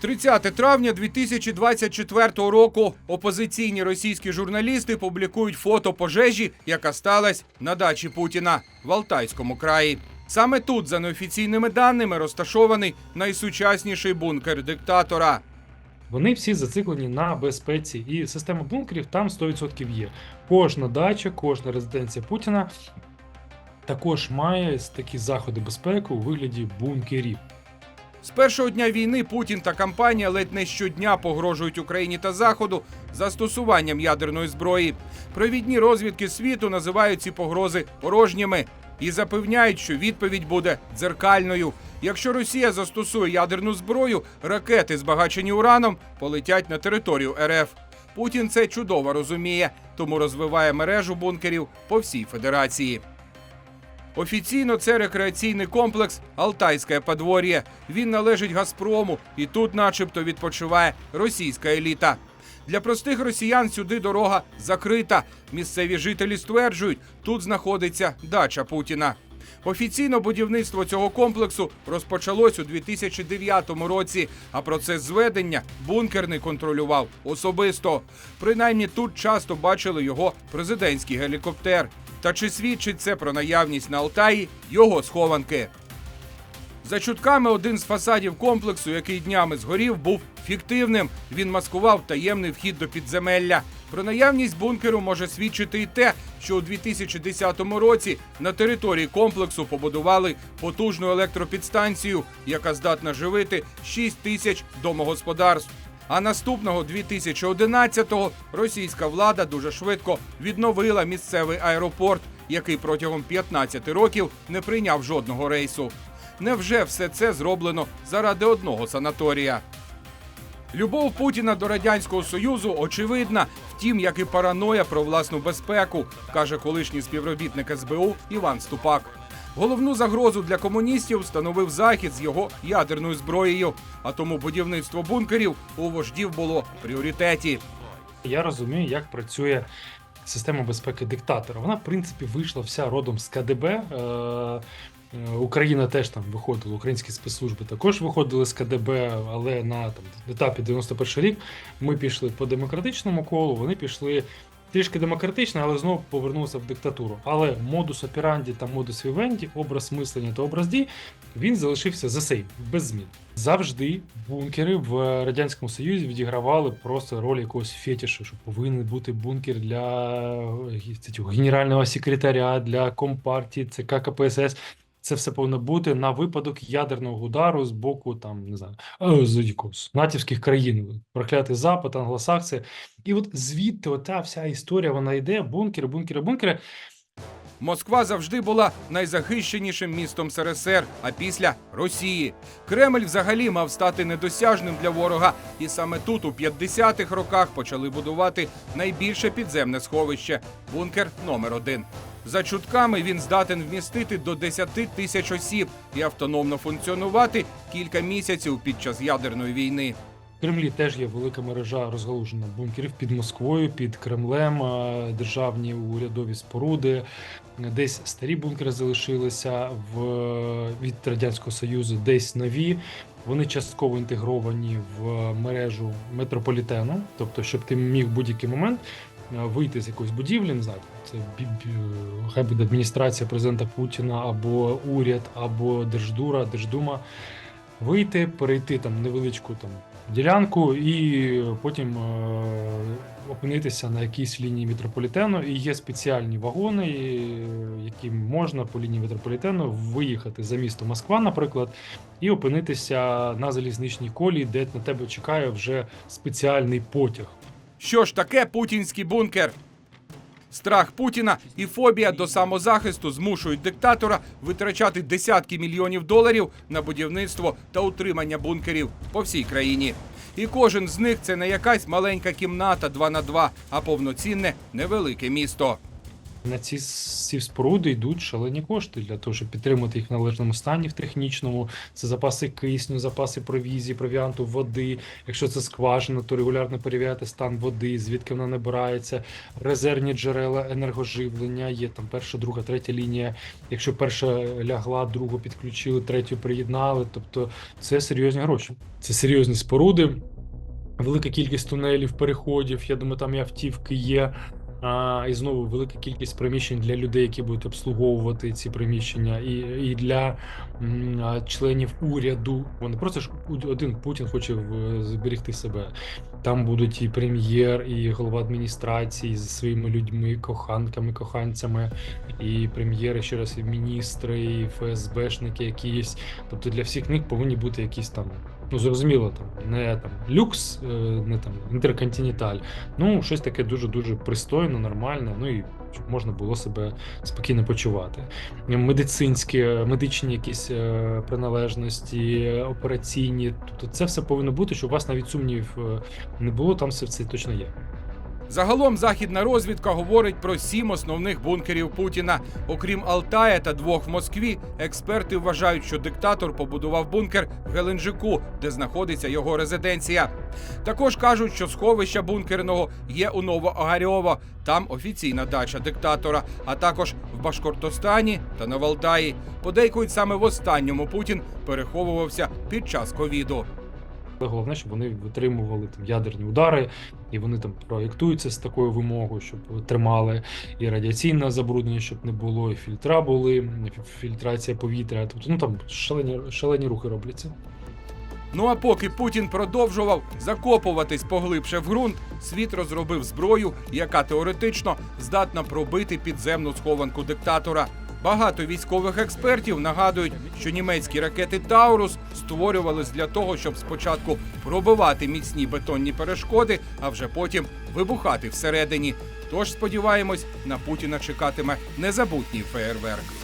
30 травня 2024 року опозиційні російські журналісти публікують фото пожежі, яка сталася на дачі Путіна в Алтайському краї. Саме тут, за неофіційними даними, розташований найсучасніший бункер диктатора. Вони всі зациклені на безпеці, і система бункерів там 100% є. Кожна дача, кожна резиденція Путіна також має такі заходи безпеки у вигляді бункерів. З першого дня війни Путін та кампанія ледь не щодня погрожують Україні та Заходу застосуванням ядерної зброї. Провідні розвідки світу називають ці погрози порожніми і запевняють, що відповідь буде дзеркальною. Якщо Росія застосує ядерну зброю, ракети, збагачені ураном, полетять на територію РФ. Путін це чудово розуміє, тому розвиває мережу бункерів по всій федерації. Офіційно це рекреаційний комплекс Алтайське подвор'я. Він належить Газпрому, і тут, начебто, відпочиває російська еліта. Для простих росіян сюди дорога закрита. Місцеві жителі стверджують, тут знаходиться дача Путіна. Офіційно будівництво цього комплексу розпочалось у 2009 році, а процес зведення бункерний контролював особисто. Принаймні тут часто бачили його президентський гелікоптер. Та чи свідчить це про наявність на Алтаї його схованки? За чутками, один з фасадів комплексу, який днями згорів, був фіктивним. Він маскував таємний вхід до підземелля. Про наявність бункеру може свідчити і те, що у 2010 році на території комплексу побудували потужну електропідстанцію, яка здатна живити 6 тисяч домогосподарств. А наступного 2011-го російська влада дуже швидко відновила місцевий аеропорт, який протягом 15 років не прийняв жодного рейсу. Невже все це зроблено заради одного санаторія? Любов Путіна до радянського союзу очевидна, втім, як і параноя про власну безпеку, каже колишній співробітник СБУ Іван Ступак. Головну загрозу для комуністів становив захід з його ядерною зброєю. А тому будівництво бункерів у вождів було в пріоритеті. Я розумію, як працює система безпеки диктатора. Вона, в принципі, вийшла вся родом з КДБ. Е, е, Україна теж там виходила, українські спецслужби також виходили з КДБ, але на там, етапі 91 рік ми пішли по демократичному колу, вони пішли трішки демократично, але знову повернулися в диктатуру. Але модус операнді та модус вівенді, образ мислення та образ дій, він залишився за сейм, без змін. Завжди бункери в радянському союзі відігравали просто роль якогось фетішу, що повинен бути бункер для е, генерального секретаря, для компартії, ЦК КПСС. Це все повинно бути на випадок ядерного удару з боку там не знаю е, з натівських країн, проклятий запад, англосакси. І от звідти ота вся історія вона йде: бункери, бункери, бункери. Москва завжди була найзахищенішим містом СРСР, а після Росії. Кремль взагалі мав стати недосяжним для ворога, і саме тут, у 50-х роках, почали будувати найбільше підземне сховище бункер номер один. За чутками він здатен вмістити до 10 тисяч осіб і автономно функціонувати кілька місяців під час ядерної війни. В Кремлі теж є велика мережа розгалужена бункерів під Москвою, під Кремлем, державні урядові споруди. Десь старі бункери залишилися в від радянського союзу, десь нові. Вони частково інтегровані в мережу метрополітену, тобто, щоб ти міг будь-який момент вийти з якоїсь будівлі, не знаю, це хай буде адміністрація президента Путіна, або уряд, або Держдура, Держдума. Вийти, перейти там невеличку там ділянку і потім е, опинитися на якійсь лінії метрополітену. І є спеціальні вагони, е, які можна по лінії метрополітену виїхати за місто Москва, наприклад, і опинитися на залізничній колії, де на тебе чекає вже спеціальний потяг. Що ж таке путінський бункер? Страх Путіна і фобія до самозахисту змушують диктатора витрачати десятки мільйонів доларів на будівництво та утримання бункерів по всій країні. І кожен з них це не якась маленька кімната 2 на 2, а повноцінне невелике місто. На ці, ці споруди йдуть шалені кошти для того, щоб підтримати їх в належному стані в технічному. Це запаси кисню, запаси провізії, провіанту, води. Якщо це скважина, то регулярно перевіряти стан води, звідки вона набирається, резервні джерела енергоживлення. Є там перша, друга, третя лінія. Якщо перша лягла, другу підключили, третю приєднали. Тобто це серйозні гроші. Це серйозні споруди. Велика кількість тунелів, переходів. Я думаю, там і автівки є. А, і знову велика кількість приміщень для людей, які будуть обслуговувати ці приміщення, і, і для м, членів уряду. Вони просто ж один Путін хоче в- зберегти себе. Там будуть і прем'єр, і голова адміністрації зі своїми людьми, коханками, коханцями, і прем'єри, ще раз, і міністри, і ФСБшники якісь. Тобто для всіх них повинні бути якісь там. Ну, зрозуміло, там не там люкс, е, не там інтерконтиненталь. Ну, щось таке дуже-дуже пристойне, нормальне, ну і щоб можна було себе спокійно почувати. Медицинські, медичні якісь е, приналежності, операційні. Тобто це все повинно бути, щоб у вас навіть сумнівів е, не було, там все це точно є. Загалом західна розвідка говорить про сім основних бункерів Путіна. Окрім Алтая та двох в Москві, експерти вважають, що диктатор побудував бункер в Геленджику, де знаходиться його резиденція. Також кажуть, що сховища бункерного є у Новоогарьово. Там офіційна дача диктатора, а також в Башкортостані та на Валдаї. Подейкують саме в останньому Путін переховувався під час ковіду. Головне, щоб вони витримували там ядерні удари, і вони там проєктуються з такою вимогою, щоб тримали і радіаційне забруднення, щоб не було, і фільтра були, фі- фільтрація повітря. Тобто, ну там шалені, шалені рухи робляться. Ну а поки Путін продовжував закопуватись поглибше в ґрунт, світ розробив зброю, яка теоретично здатна пробити підземну схованку диктатора. Багато військових експертів нагадують, що німецькі ракети Таурус створювались для того, щоб спочатку пробивати міцні бетонні перешкоди, а вже потім вибухати всередині. Тож сподіваємось, на Путіна чекатиме незабутній феєрверк.